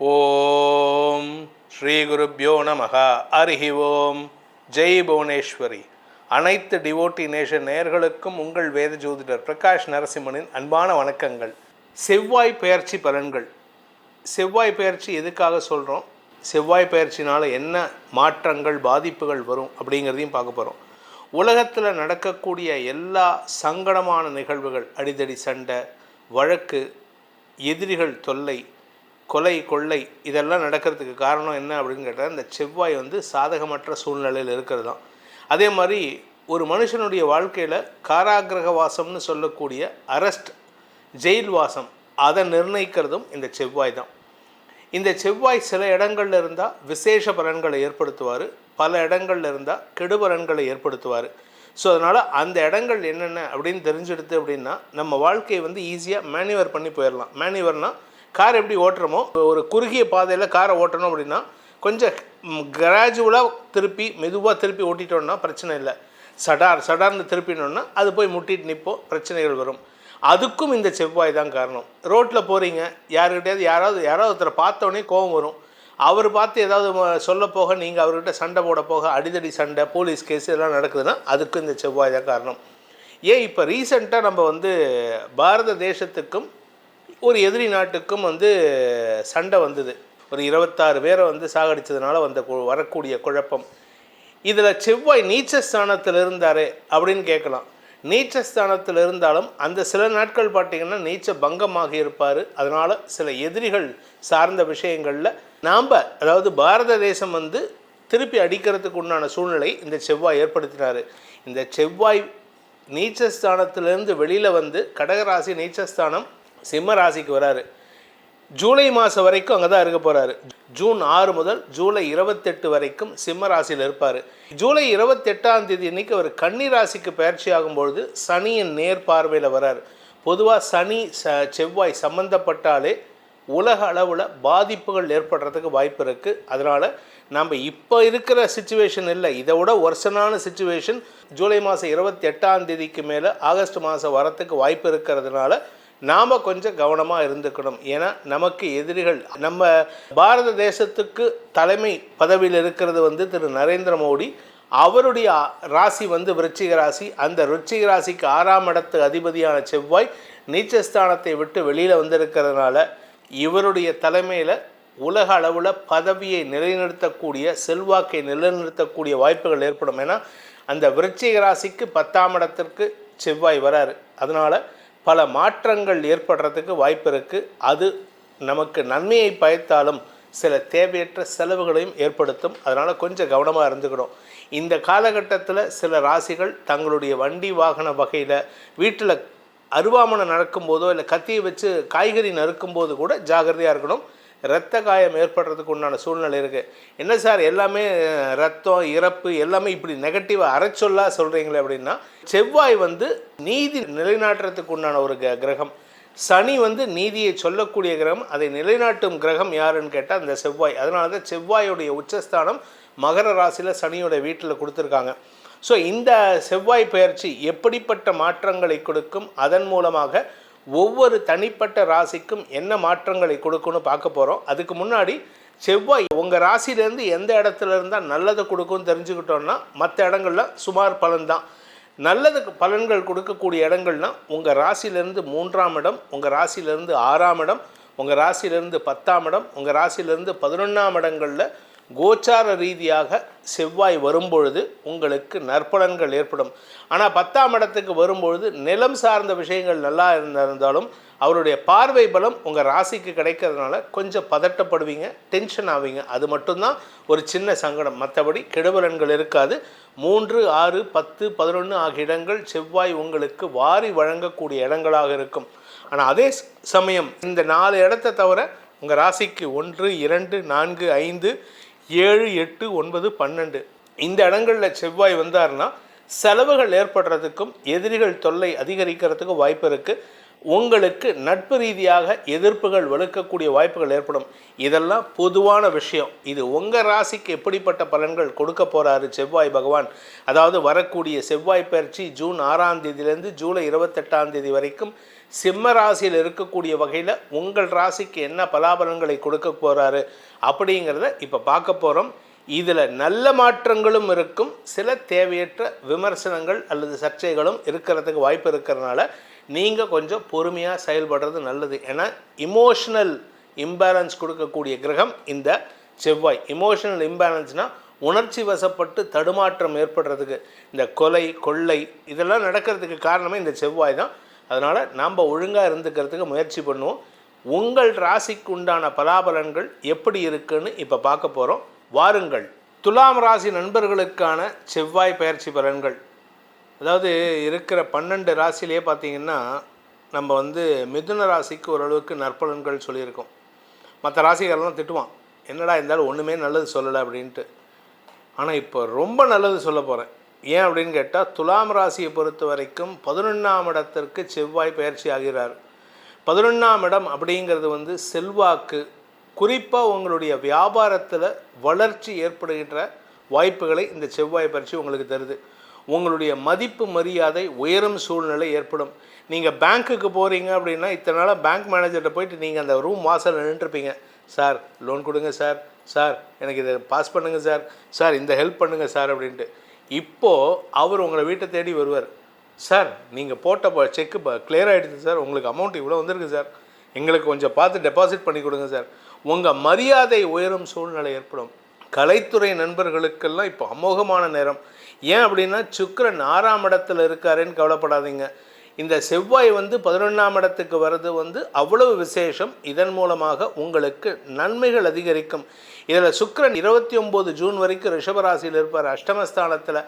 ஓம் ஸ்ரீ குருப்யோ நமக அருகி ஓம். ஜெய் புவனேஸ்வரி. அனைத்து devotee nation நேயர்களுக்கும் உங்கள் வேத ஜோதிடர் பிரகாஷ் நரசிம்மனின் அன்பான வணக்கங்கள். செவ்வாய் பெயர்ச்சி பலன்கள். செவ்வாய் பெயர்ச்சி எதுக்காக சொல்கிறோம் செவ்வாய் பெயர்ச்சினால் என்ன மாற்றங்கள் பாதிப்புகள் வரும் அப்படிங்கிறதையும் பார்க்க போகிறோம் உலகத்தில் நடக்கக்கூடிய எல்லா சங்கடமான நிகழ்வுகள் அடிதடி சண்டை வழக்கு எதிரிகள் தொல்லை கொலை கொள்ளை இதெல்லாம் நடக்கிறதுக்கு காரணம் என்ன அப்படின்னு கேட்டால் இந்த செவ்வாய் வந்து சாதகமற்ற சூழ்நிலையில் இருக்கிறது தான். அதே மாதிரி ஒரு மனுஷனுடைய வாழ்க்கையில் காராகிரக வாசம்னு சொல்லக்கூடிய அரெஸ்ட் ஜெயில் வாசம் அதை நிர்ணயிக்கிறதும் இந்த செவ்வாய் தான். இந்த செவ்வாய் சில இடங்கள்ல இருந்தால் விசேஷ பலன்களை ஏற்படுத்துவார் பல இடங்களில் இருந்தால் கெடு பலன்களை ஏற்படுத்துவார். ஸோ அதனால் அந்த இடங்கள் என்னென்ன அப்படின்னு தெரிஞ்செடுத்து அப்படின்னா நம்ம வாழ்க்கையை வந்து ஈஸியாக மேனுவர் பண்ணி போயிடலாம் மேனுவர்னால் கார் எப்படி ஓட்டுறோமோ ஒரு குறுகிய பாதையில் காரை ஓட்டணும் அப்படின்னா கொஞ்சம் கிராஜுவலாக திருப்பி மெதுவாக திருப்பி ஓட்டிட்டோம்னா பிரச்சனை இல்லை. சடார் சடார்னு திருப்பினோன்னா அது போய் முட்டிட்டு நிற்போம் பிரச்சனைகள் வரும். அதுக்கும் இந்த செவ்வாய் தான் காரணம். ரோட்டில் போகிறீங்க யாருக்கிட்டையாவது யாராவது யாராவது ஒருத்தரை பார்த்தோன்னே கோபம் வரும். அவர் பார்த்து ஏதாவது சொல்ல போக நீங்கள் அவர்கிட்ட சண்டை போட போக அடிதடி சண்டை போலீஸ் கேஸ் இதெல்லாம் நடக்குதுன்னா அதுக்கும் இந்த செவ்வாய் தான் காரணம். ஏன் இப்போ ரீசெண்டாக நம்ம வந்து பாரத தேசத்துக்கும் ஒரு எதிரி நாட்டுக்கும் வந்து சண்டை வந்தது. ஒரு இருபத்தாறு பேரை வந்து சாகடித்ததுனால வந்த வரக்கூடிய குழப்பம். இதில் செவ்வாய் நீச்சஸ்தானத்தில் ஸ்தானத்தில் இருந்தாரே அப்படின்னு கேட்கலாம். நீச்சஸ்தானத்தில் இருந்தாலும் அந்த சில நாட்கள் பார்த்தீங்கன்னா நீச்ச பங்கமாக இருப்பார். அதனால் சில எதிரிகள் சார்ந்த விஷயங்களில் நாம் அதாவது பாரத தேசம் வந்து திருப்பி அடிக்கிறதுக்கு உண்டான சூழ்நிலை இந்த செவ்வாய் ஏற்படுத்தினார். இந்த செவ்வாய் நீச்சஸ்தானத்திலிருந்து வெளியில் வந்து கடகராசி நீச்சஸ்தானம் சிம்ம ராசிக்கு வராரு. ஜூலை மாதம் வரைக்கும் அங்கே தான் இருக்க போகிறாரு ஜூன் ஆறு முதல் ஜூலை இருபத்தெட்டு வரைக்கும் சிம்ம ராசியில் இருப்பார். ஜூலை இருபத்தெட்டாம் தேதி இன்றைக்கி அவர் கன்னி ராசிக்கு பயிற்சி ஆகும்பொழுது சனியின் நேர் பார்வையில் வரார். பொதுவாக சனி ச செவ்வாய் சம்மந்தப்பட்டாலே உலக அளவில் பாதிப்புகள் ஏற்படுறதுக்கு வாய்ப்பு இருக்குது அதனால் நம்ம இப்போ இருக்கிற சுச்சுவேஷன் இல்லை இதை விட ஒர்சனான சுச்சுவேஷன் ஜூலை மாதம் இருபத்தி எட்டாம் தேதிக்கு மேலே ஆகஸ்ட் மாதம் வரத்துக்கு வாய்ப்பு இருக்கிறதுனால நாம் கொஞ்சம் கவனமாக இருந்துக்கணும். ஏன்னா நமக்கு எதிரிகள் நம்ம பாரத தேசத்துக்கு தலைமை பதவியில் இருக்கிறது வந்து திரு நரேந்திர மோடி. அவருடைய ராசி வந்து விருச்சிக ராசி. அந்த விருச்சிக ராசிக்கு ஆறாம் இடத்து அதிபதியான செவ்வாய் நீச்சஸ்தானத்தை விட்டு வெளியில் வந்திருக்கிறதுனால இவருடைய தலைமையில் உலக அளவில் பதவியை நிலைநிறுத்தக்கூடிய செல்வாக்கை நிலைநிறுத்தக்கூடிய வாய்ப்புகள் ஏற்படும். ஏன்னா அந்த விருச்சிக ராசிக்கு பத்தாம் இடத்திற்கு செவ்வாய் வராரு. அதனால் பல மாற்றங்கள் ஏற்படுறதுக்கு வாய்ப்பு இருக்குது அது நமக்கு நன்மையை பயத்தாலும் சில தேவையற்ற செலவுகளையும் ஏற்படுத்தும். அதனால் கொஞ்சம் கவனமாக இருந்துக்கணும். இந்த காலகட்டத்தில் சில ராசிகள் தங்களுடைய வண்டி வாகன வகையில் வீட்டில் அருவாமனை நடக்கும்போதோ இல்லை கத்தியை வச்சு காய்கறி நறுக்கும்போது கூட ஜாகிரதையாக இருக்கணும். இரத்த காயம் ஏற்படுறதுக்கு உண்டான சூழ்நிலை இருக்குது என்ன சார் எல்லாமே ரத்தம் இறப்பு எல்லாமே இப்படி நெகட்டிவாக அரைச்சொல்லாக சொல்கிறீங்களே அப்படின்னா செவ்வாய் வந்து நீதி நிலைநாட்டுறதுக்கு உண்டான ஒரு க- கிரகம். சனி வந்து நீதியை சொல்லக்கூடிய கிரகம் அதை நிலைநாட்டும் கிரகம் யாருன்னு கேட்டால் அந்த செவ்வாய். அதனால தான் செவ்வாயுடைய உச்சஸ்தானம் மகர ராசியில் சனியோட வீட்டில் கொடுத்துருக்காங்க. ஸோ இந்த செவ்வாய் பயிற்சி எப்படிப்பட்ட மாற்றங்களை கொடுக்கும்? அதன் மூலமாக ஒவ்வொரு தனிப்பட்ட ராசிக்கும் என்ன மாற்றங்களை கொடுக்குன்னு பார்க்க போகிறோம் அதுக்கு முன்னாடி செவ்வாய் உங்கள் ராசிலேருந்து எந்த இடத்துல இருந்தால் நல்லதை கொடுக்கும்னு தெரிஞ்சுக்கிட்டோன்னா மற்ற இடங்கள்ல சுமார் பலன்தான் நல்லதுக்கு பலன்கள் கொடுக்கக்கூடிய இடங்கள்னா உங்கள் ராசியிலேருந்து மூன்றாம் இடம் உங்கள் ராசியிலேருந்து ஆறாம் இடம் உங்கள் ராசியிலேருந்து பத்தாம் இடம் உங்கள் ராசியிலேருந்து பதினொன்றாம் இடங்களில் கோச்சார ரீதியாக செவ்வாய் வரும்பொழுது உங்களுக்கு நற்பலன்கள் ஏற்படும். ஆனால் பத்தாம் இடத்துக்கு வரும்பொழுது நிலம் சார்ந்த விஷயங்கள் நல்லா இருந்திருந்தாலும் அவருடைய பார்வை பலம் உங்கள் ராசிக்கு கிடைக்கிறதுனால கொஞ்சம் பதட்டப்படுவீங்க டென்ஷன் ஆவீங்க. அது மட்டும்தான் ஒரு சின்ன சங்கடம். மற்றபடி கெடுபலன்கள் இருக்காது. மூன்று ஆறு பத்து பதினொன்று ஆகிய இடங்கள் செவ்வாய் உங்களுக்கு வாரி வழங்கக்கூடிய இடங்களாக இருக்கும். ஆனால் அதே சமயம் இந்த நாலு இடத்த தவிர உங்கள் ராசிக்கு ஒன்று இரண்டு நான்கு ஐந்து ஏழு எட்டு ஒன்பது பன்னெண்டு. இந்த இடங்களில் செவ்வாய் வந்தாருன்னா செலவுகள் ஏற்படுறதுக்கும் எதிரிகள் தொல்லை அதிகரிக்கிறதுக்கும் வாய்ப்பு இருக்குது உங்களுக்கு நட்பு ரீதியாக எதிர்ப்புகள் வலுக்கக்கூடிய வாய்ப்புகள் ஏற்படும். இதெல்லாம் பொதுவான விஷயம். இது உங்கள் ராசிக்கு எப்படிப்பட்ட பலன்கள் கொடுக்க போகிறாரு செவ்வாய் பகவான்? அதாவது வரக்கூடிய செவ்வாய் பயிற்சி ஜூன் ஆறாம் தேதியிலேருந்து ஜூலை இருபத்தெட்டாம் தேதி வரைக்கும் சிம்ம ராசியில் இருக்கக்கூடிய வகையில் உங்கள் ராசிக்கு என்ன பலாபலன்களை கொடுக்க போகிறாரு அப்படிங்கிறத இப்போ பார்க்க போகிறோம் இதில் நல்ல மாற்றங்களும் இருக்கும். சில தேவையற்ற விமர்சனங்கள் அல்லது சர்ச்சைகளும் இருக்கிறதுக்கு வாய்ப்பு இருக்கிறதுனால நீங்கள் கொஞ்சம் பொறுமையாக செயல்படுறது நல்லது. ஏன்னா இமோஷனல் இம்பேலன்ஸ் கொடுக்கக்கூடிய கிரகம் இந்த செவ்வாய். இமோஷனல் இம்பேலன்ஸ்னால் உணர்ச்சி வசப்பட்டு தடுமாற்றம் ஏற்படுறதுக்கு. இந்த கொலை கொள்ளை இதெல்லாம் நடக்கிறதுக்கு காரணமே இந்த செவ்வாய் தான். அதனால் நாம் ஒழுங்காக இருந்துக்கிறதுக்கு முயற்சி பண்ணுவோம். உங்கள் ராசிக்கு உண்டான பலாபலன்கள் எப்படி இருக்குன்னு இப்போ பார்க்க போகிறோம் வாருங்கள். துலாம் ராசி நண்பர்களுக்கான செவ்வாய் பயிற்சி பலன்கள். அதாவது இருக்கிற பன்னெண்டு ராசியிலே பார்த்தீங்கன்னா நம்ம வந்து மிதுன ராசிக்கு ஓரளவுக்கு நற்பலன்கள் சொல்லியிருக்கோம். மற்ற ராசிகள்லாம் திட்டுவான். என்னடா இருந்தாலும் ஒன்றுமே நல்லது சொல்லலை அப்படின்ட்டு. ஆனால் இப்போ ரொம்ப நல்லது சொல்ல போகிறேன் ஏன் அப்படின்னு கேட்டால் துலாம் ராசியை பொறுத்த வரைக்கும் பதினொன்றாம் இடத்திற்கு செவ்வாய் பயிற்சி ஆகிறார். பதினொன்றாம் இடம் அப்படிங்கிறது வந்து செல்வாக்கு குறிப்பாக உங்களுடைய வியாபாரத்தில் வளர்ச்சி ஏற்படுகின்ற வாய்ப்புகளை இந்த செவ்வாய் பயிற்சி உங்களுக்கு தருது. உங்களுடைய மதிப்பு மரியாதை உயரும் சூழ்நிலை ஏற்படும். நீங்கள் பேங்க்குக்கு போகிறீங்க அப்படின்னா இத்தனை நாளாக பேங்க் மேனேஜர்கிட்ட போயிட்டு நீங்கள் அந்த ரூம் வாசலில் நின்றுருப்பீங்க. சார் லோன் கொடுங்க சார். சார் எனக்கு இதை பாஸ் பண்ணுங்கள் சார். சார் இந்த ஹெல்ப் பண்ணுங்கள் சார் அப்படின்ட்டு. இப்போது அவர் உங்களை வீட்டை தேடி வருவார். சார் நீங்கள் போட்ட செக்கு கிளியர் ஆகிடுது சார். உங்களுக்கு அமௌண்ட் இவ்வளோ வந்திருக்கு சார். எங்களுக்கு கொஞ்சம் பார்த்து டெபாசிட் பண்ணி கொடுங்க சார். உங்கள் மரியாதை உயரும் சூழ்நிலை ஏற்படும். கலைத்துறை நண்பர்களுக்கெல்லாம் இப்போ அமோகமான நேரம். ஏன் அப்படின்னா சுக்கரன் ஆறாம் இடத்துல இருக்காருன்னு கவலைப்படாதீங்க. இந்த செவ்வாய் வந்து பதினொன்றாம் இடத்துக்கு வர்றது வந்து அவ்வளவு விசேஷம். இதன் மூலமாக உங்களுக்கு நன்மைகள் அதிகரிக்கும். இதில் சுக்கரன் இருபத்தி ஒம்பது ஜூன் வரைக்கும் ரிஷபராசியில் இருப்பார். அஷ்டமஸ்தானத்தில்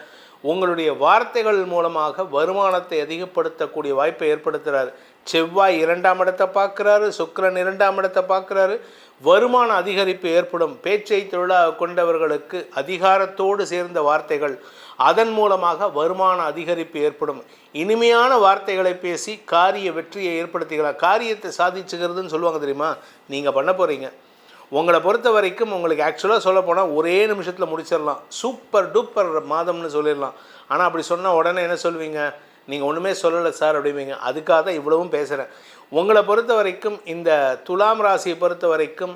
உங்களுடைய வார்த்தைகள் மூலமாக வருமானத்தை அதிகப்படுத்தக்கூடிய வாய்ப்பை ஏற்படுத்துகிறார் செவ்வாய் இரண்டாம் இடத்தை பார்க்குறாரு சுக்கரன் இரண்டாம் இடத்தை பார்க்குறாரு. வருமான அதிகரிப்பு ஏற்படும். பேச்சை தொழிலாக கொண்டவர்களுக்கு அதிகாரத்தோடு சேர்ந்த வார்த்தைகள். அதன் மூலமாக வருமான அதிகரிப்பு ஏற்படும். இனிமையான வார்த்தைகளை பேசி காரிய வெற்றியை ஏற்படுத்திக்கலாம் காரியத்தை சாதிச்சுக்கிறதுன்னு சொல்லுவாங்க தெரியுமா? நீங்கள் பண்ண போகிறீங்க உங்களை பொறுத்த வரைக்கும் உங்களுக்கு ஆக்சுவலாக சொல்ல போனால் ஒரே நிமிஷத்தில் முடிச்சிடலாம். சூப்பர் டூப்பர் மாதம்னு சொல்லிடலாம். ஆனால் அப்படி சொன்னால் உடனே என்ன சொல்வீங்க? நீங்கள் ஒன்றுமே சொல்லலை சார் அப்படிவீங்க அதுக்காக தான் இவ்வளவும் பேசுகிறேன் உங்களை பொறுத்த வரைக்கும் இந்த துலாம் ராசியை பொறுத்த வரைக்கும்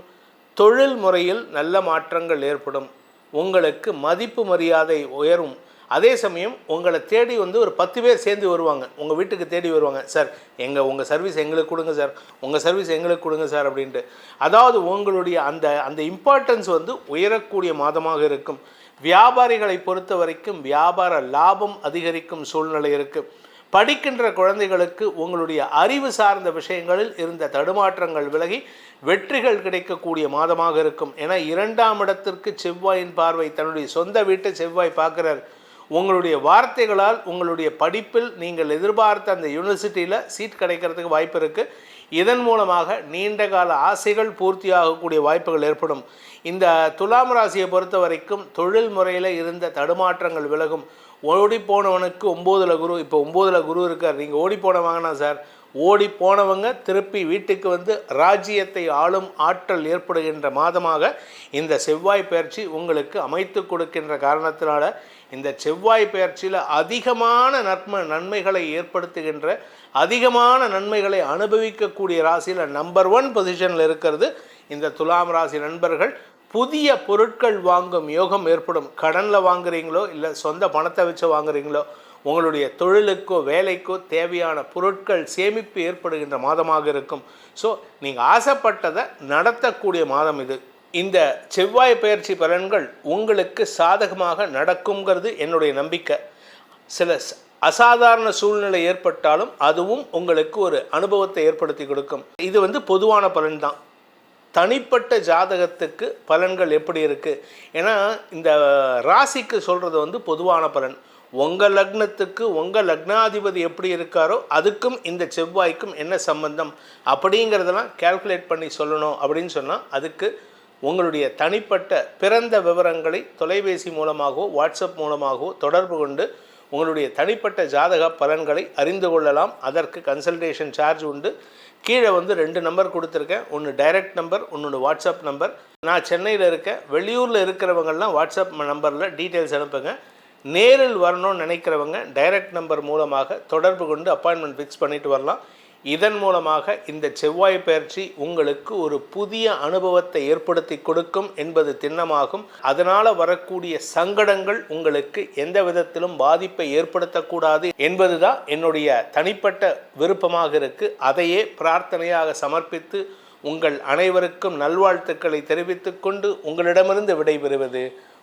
தொழில் முறையில் நல்ல மாற்றங்கள் ஏற்படும். உங்களுக்கு மதிப்பு மரியாதை உயரும். அதே சமயம் உங்களை தேடி வந்து ஒரு பத்து பேர் சேர்ந்து வருவாங்க. உங்கள் வீட்டுக்கு தேடி வருவாங்க. சார் எங்கள் உங்கள் சர்வீஸ் எங்களுக்கு கொடுங்க சார். உங்கள் சர்வீஸ் எங்களுக்கு கொடுங்க சார் அப்படின்ட்டு. அதாவது உங்களுடைய அந்த அந்த இம்பார்ட்டன்ஸ் வந்து உயரக்கூடிய மாதமாக இருக்கும். வியாபாரிகளை பொறுத்த வரைக்கும் வியாபார லாபம் அதிகரிக்கும் சூழ்நிலை இருக்குது படிக்கின்ற குழந்தைகளுக்கு உங்களுடைய அறிவு சார்ந்த விஷயங்களில் இருந்த தடுமாற்றங்கள் விலகி வெற்றிகள் கிடைக்கக்கூடிய மாதமாக இருக்கும். ஏன்னா இரண்டாம் இடத்திற்கு செவ்வாயின் பார்வை தன்னுடைய சொந்த வீட்டை செவ்வாய் பார்க்குறார். உங்களுடைய வார்த்தைகளால் உங்களுடைய படிப்பில் நீங்கள் எதிர்பார்த்த அந்த யூனிவர்சிட்டியில் சீட் கிடைக்கிறதுக்கு வாய்ப்பு இருக்குது இதன் மூலமாக நீண்ட கால ஆசைகள் பூர்த்தியாகக்கூடிய வாய்ப்புகள் ஏற்படும். இந்த துலாம் ராசியை பொறுத்த வரைக்கும் தொழில் முறையில் இருந்த தடுமாற்றங்கள் விலகும். ஓடி போனவனுக்கு ஒம்போதில் குரு இப்போ ஒம்போதில் குரு இருக்கார். நீங்கள் ஓடி போனவாங்கண்ணா சார் ஓடி போனவங்க திருப்பி வீட்டுக்கு வந்து ராஜ்யத்தை ஆளும் ஆற்றல் ஏற்படுகின்ற மாதமாக இந்த செவ்வாய் பயிற்சி உங்களுக்கு அமைத்து கொடுக்கின்ற காரணத்தினால இந்த செவ்வாய் பயிற்சியில் அதிகமான நன்ம நன்மைகளை ஏற்படுத்துகின்ற அதிகமான நன்மைகளை அனுபவிக்கக்கூடிய ராசியில் நம்பர் ஒன் பொசிஷனில் இருக்கிறது இந்த துலாம் ராசி நண்பர்கள். புதிய பொருட்கள் வாங்கும் யோகம் ஏற்படும். கடனில் வாங்குறீங்களோ இல்லை சொந்த பணத்தை வச்சு வாங்குறீங்களோ உங்களுடைய தொழிலுக்கோ வேலைக்கோ தேவையான பொருட்கள் சேமிப்பு ஏற்படுகின்ற மாதமாக இருக்கும். ஸோ நீங்கள் ஆசைப்பட்டதை நடத்தக்கூடிய மாதம் இது. இந்த செவ்வாய் பயிற்சி பலன்கள் உங்களுக்கு சாதகமாக நடக்குங்கிறது என்னுடைய நம்பிக்கை. சில அசாதாரண சூழ்நிலை ஏற்பட்டாலும் அதுவும் உங்களுக்கு ஒரு அனுபவத்தை ஏற்படுத்தி கொடுக்கும். இது வந்து பொதுவான பலன் தான் தனிப்பட்ட ஜாதகத்துக்கு பலன்கள் எப்படி இருக்குது ஏன்னா இந்த ராசிக்கு சொல்கிறது வந்து பொதுவான பலன். உங்கள் லக்னத்துக்கு உங்கள் லக்னாதிபதி எப்படி இருக்காரோ அதுக்கும் இந்த செவ்வாய்க்கும் என்ன சம்பந்தம் அப்படிங்கிறதெல்லாம் கேல்குலேட் பண்ணி சொல்லணும் அப்படின்னு சொன்னால் அதுக்கு உங்களுடைய தனிப்பட்ட பிறந்த விவரங்களை தொலைபேசி மூலமாகவோ வாட்ஸ்அப் மூலமாகவோ தொடர்பு கொண்டு உங்களுடைய தனிப்பட்ட ஜாதக பலன்களை அறிந்து கொள்ளலாம். அதற்கு கன்சல்டேஷன் சார்ஜ் உண்டு. கீழே வந்து ரெண்டு நம்பர் கொடுத்துருக்கேன். ஒன்று டைரக்ட் நம்பர் ஒன்று வாட்ஸ்அப் நம்பர் நான் சென்னையில் இருக்கேன். வெளியூரில் இருக்கிறவங்கள்லாம் வாட்ஸ்அப் நம்பரில் டீட்டெயில்ஸ் அனுப்புங்க. நேரில் வரணும்னு நினைக்கிறவங்க டைரக்ட் நம்பர் மூலமாக தொடர்பு கொண்டு அப்பாயின்மெண்ட் ஃபிக்ஸ் பண்ணிட்டு வரலாம். இதன் மூலமாக இந்த செவ்வாய் பயிற்சி உங்களுக்கு ஒரு புதிய அனுபவத்தை ஏற்படுத்தி கொடுக்கும் என்பது திண்ணமாகும். அதனால் வரக்கூடிய சங்கடங்கள் உங்களுக்கு எந்த விதத்திலும் பாதிப்பை ஏற்படுத்தக்கூடாது என்பதுதான் என்னுடைய தனிப்பட்ட விருப்பமாக இருக்கு. அதையே பிரார்த்தனையாக சமர்ப்பித்து உங்கள் அனைவருக்கும் நல்வாழ்த்துக்களை தெரிவித்துக்கொண்டு உங்களிடமிருந்து விடைபெறுவது